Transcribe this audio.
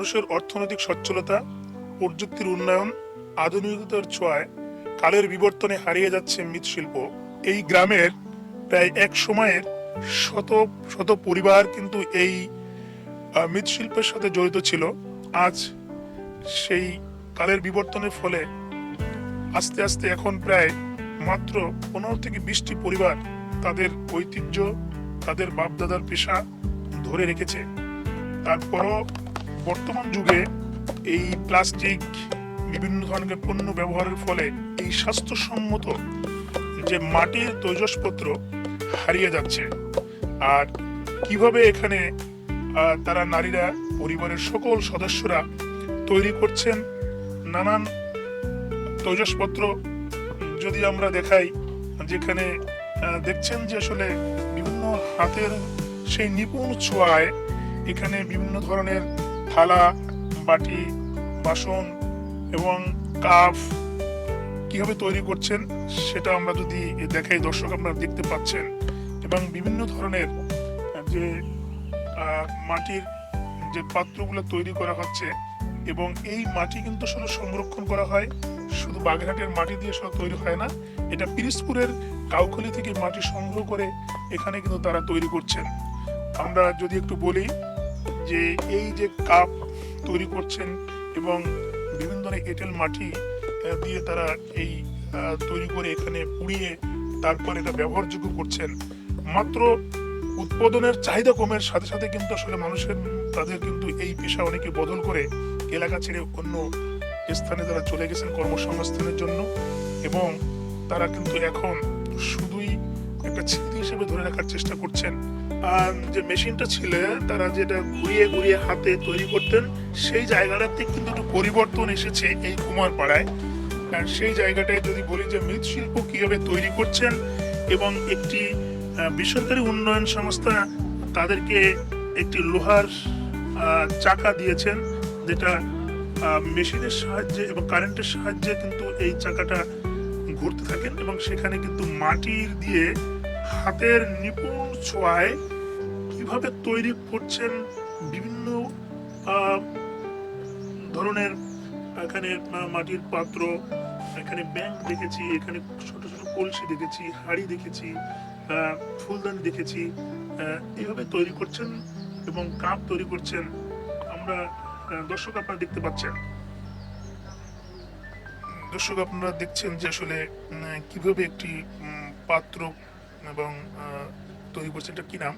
মানুষের অর্থনৈতিক সচ্ছলতা, প্রযুক্তির উন্নয়ন, আধুনিকতার ছোঁয়ায় কালের বিবর্তনে হারিয়ে যাচ্ছে মৃৎশিল্প। এই গ্রামের প্রায় এক সময়ের শত শত পরিবার কিন্তু এই মৃৎশিল্পের সাথে জড়িত ছিল। আজ সেই কালের বিবর্তনের ফলে আস্তে আস্তে এখন প্রায় মাত্র পনেরো থেকে বিশটি পরিবার তাদের ঐতিহ্য, তাদের বাপদাদার পেশা ধরে রেখেছে। তারপরও বর্তমান যুগে এই প্লাস্টিক, বিভিন্ন ধরনের পণ্য ব্যবহারের ফলে এই স্বাস্থ্যসম্মত যে মাটির তৈজসপত্র হারিয়ে যাচ্ছে আর কীভাবে এখানে তারা নারীরা, পরিবারের সকল সদস্যরা তৈরি করছেন নানান তৈজসপত্র। যদি আমরা দেখাই, যেখানে দেখছেন যে আসলে বিভিন্ন হাতের সেই নিপুণ ছোঁয়ায় এখানে বিভিন্ন ধরনের থালা, বাটি, বাসন এবং কাপ কীভাবে তৈরি করছেন সেটা আমরা যদি দেখাই, দর্শক আপনারা দেখতে পাচ্ছেন এবং বিভিন্ন ধরনের যে মাটির যে পাত্রগুলো তৈরি করা হচ্ছে এবং এই মাটি কিন্তু শুধু সংরক্ষণ করা হয়, শুধু বাগেরহাটের মাটি দিয়ে সব তৈরি হয় না, এটা পিরিসপুরের কাউখলি থেকে মাটি সংগ্রহ করে এখানে কিন্তু তারা তৈরি করছেন। আমরা যদি একটু বলি যে এই যে কাপ তৈরি করছেন এবং বিভিন্ন ধরনের এঁটেল মাটি দিয়ে তারা এই তৈরি করে এখানে পুড়িয়ে তারপর এটা ব্যবহারযোগ্য করছেন। মাত্র উৎপাদনের চাহিদা কমের সাথে সাথে কিন্তু আসলে মানুষের, তাদের কিন্তু এই পেশা অনেকে বদল করে এলাকা ছেড়ে অন্য স্থানে তারা চলে গেছেন কর্মসংস্থানের জন্য এবং তারা কিন্তু এখন শুধুই একটা স্মৃতি হিসেবে ধরে রাখার চেষ্টা করছেন। আর যে মেশিনটা ছিল, তারা যেটা ঘুরিয়ে ঘুরিয়ে হাতে তৈরি করতেন, সেই জায়গাটাতে কিন্তু একটু পরিবর্তন এসেছে এই কুমার পাড়ায় আর সেই জায়গাটায় যদি বলি যে মৃৎশিল্প কীভাবে তৈরি করছেন এবং একটি বেসরকারি উন্নয়ন সংস্থা তাদেরকে একটি লোহার চাকা দিয়েছেন, যেটা মেশিনের সাহায্যে এবং কারেন্টের সাহায্যে কিন্তু এই চাকাটা ঘুরতে থাকেন এবং সেখানে কিন্তু মাটির দিয়ে হাতের নিপুণ ছোঁয়ায় কীভাবে তৈরি করছেন বিভিন্ন ধরনের, এখানে মাটির পাত্র, এখানে ব্যাংক দেখেছি, এখানে ছোট ছোট কলসি দেখেছি, হাড়ি দেখেছি ফুলদানি দেখেছি এইভাবে তৈরি করছেন এবং কাপ তৈরি করছেন। আমরা দর্শক আপনারা দেখতে পাচ্ছেন। দর্শক আপনারা দেখছেন যে আসলে কীভাবে একটি পাত্র এবং তৈরি করছে এটা কি নাম?